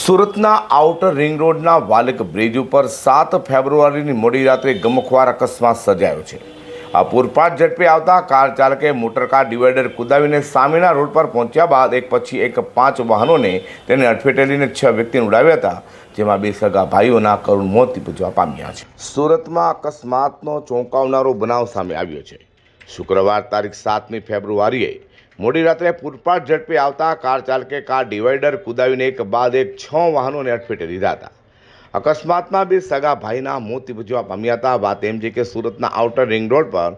સુરતના outer ring રોડના Valak bridge ઉપર સાત ફેબ્રુઆરીની મોડી રાત્રે ગમખવાર અકસ્માત સર્જાયો છે. આ પૂરપાટ ઝડપે આવતા કાર ચાલકે મોટરકાર ડિવાઈડર કુદાવીને સામેના રોડ પર પહોંચ્યા બાદ એક પછી એક પાંચ વાહનોને તેને અડફેટે લઈને છ વ્યક્તિને ઉડાવ્યા હતા, જેમાં બે સગા ભાઈઓના કરુણ મોત નીપજવા પામ્યા છે. સુરતમાં અકસ્માતનો ચોંકાવનારો બનાવ સામે આવ્યો છે. શુક્રવાર તારીખ સાતમી ફેબ્રુઆરીએ મોડી રાત્રે પૂરપાટ ઝડપે આવતા કાર ચાલકે કાર ડિવાઈડર કુદાવીને એક બાદ એક છ વાહનોને અડફેટે લીધા હતા. અકસ્માતમાં બે સગા ભાઈના મોત નીપજવા પામ્યા હતા. વાત એમ છે કે સુરતના આઉટર રિંગ રોડ પર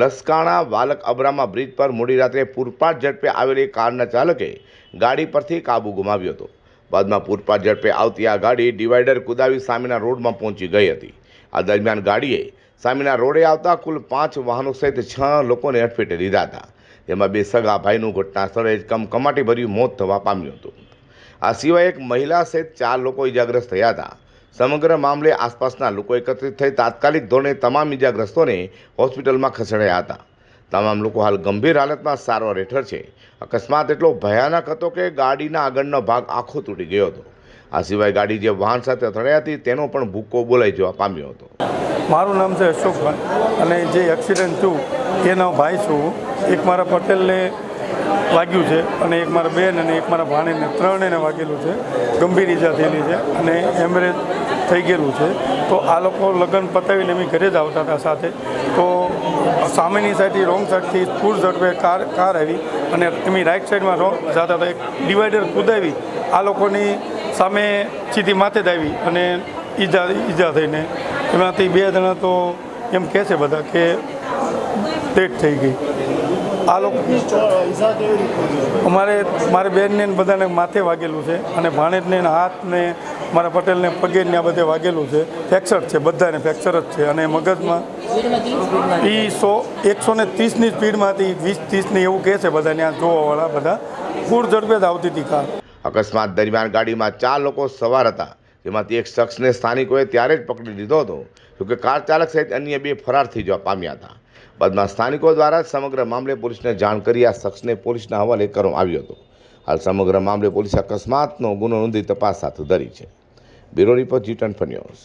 લસકાણા વાલક અબ્રામા બ્રિજ પર મોડી રાત્રે પૂરપાટ ઝડપે આવેલી કારના ચાલકે ગાડી પરથી કાબુ ગુમાવ્યો હતો. બાદમાં પૂરપાટ ઝડપે આવતી આ ગાડી ડિવાઈડર કુદાવી સામેના રોડમાં પહોંચી ગઈ હતી. આ દરમિયાન ગાડીએ સામેના રોડે આવતા કુલ પાંચ વાહનો સહિત છ લોકોને અડફેટે લીધા હતા. જેમાં બે સગા ભાઈનું ઘટના સ્થળે જ કમકમાટી ભર્યું મોત થવા પામ્યું હતું. આ સિવાય એક મહિલા સહિત ચાર લોકો ઇજાગ્રસ્ત થયા હતા. સમગ્ર મામલે આસપાસના લોકો એકત્રિત થઈ તાત્કાલિક ધોરણે તમામ ઇજાગ્રસ્તોને હોસ્પિટલમાં ખસેડાયા હતા. તમામ લોકો હાલ ગંભીર હાલતમાં સારવાર હેઠળ છે. અકસ્માત એટલો ભયાનક હતો કે ગાડીના આગળનો ભાગ આખો તૂટી ગયો હતો. આ સિવાય ગાડી જે વાહન સાથે અથડાઈ હતી તેનો પણ ભૂક્કો બોલાઈ જવા પામ્યો હતો. મારું નામ છે અશોકભાઈ અને જે એક્સિડન્ટ થયું, એનો ભાઈ છું એક મારા પટેલને વાગ્યું છે અને એક મારા બેન અને એક મારા ભાણેને ત્રણેને વાગેલું છે. ગંભીર ઈજા થયેલી છે અને એમરેજ થઈ ગયેલું છે. તો આ લોકો લગ્ન પતાવીને અમે ઘરે જ આવતા હતા સાથે. તો સામેની સાઈડથી, રોંગ સાઈડથી ફૂલ ઝડપે કાર કાર આવી અને એમની રાઈટ સાઈડમાં રોંગ જતા હતા. એક ડિવાઈડર કુદાવી, આ લોકોની સામે સીધી માથે જ આવી અને ઈજા ઈજા થઈને એમાંથી બે જણા તો એમ કહે છે બધા કે ડેટ થઈ ગઈ. આ લોકો અમારે, મારે બેનને બધાને માથે વાગેલું છે અને ભાણેજને હાથને, મારા પટેલને પગે ને આ બધે વાગેલું છે. ફ્રેક્ચર છે, બધાને ફ્રેક્ચર જ છે. અને મગજમાં એ સો, એકસો ને ત્રીસની સ્પીડમાંથી વીસ ત્રીસની એવું કહે છે બધા ત્યાં જોવાવાળા બધા. પૂર ઝડપે જ આવતી હતી કાર. અકસ્માત દરમિયાન ગાડીમાં ચાર લોકો સવાર હતા. જેમાંથી એક શખ્સને સ્થાનિકોએ ત્યારે જ પકડી લીધો હતો, જોકે કાર ચાલક સહિત અન્ય બે ફરાર થઈ જવા પામ્યા હતા. બાદમાં સ્થાનિકો દ્વારા સમગ્ર મામલે પોલીસને જાણ કરી આ શખ્સને પોલીસના હવાલે કરવામાં આવ્યો હતો. હાલ સમગ્ર મામલે પોલીસે અકસ્માતનો ગુનો નોંધી તપાસ હાથ ધરી છે. Bureau report G twenty news.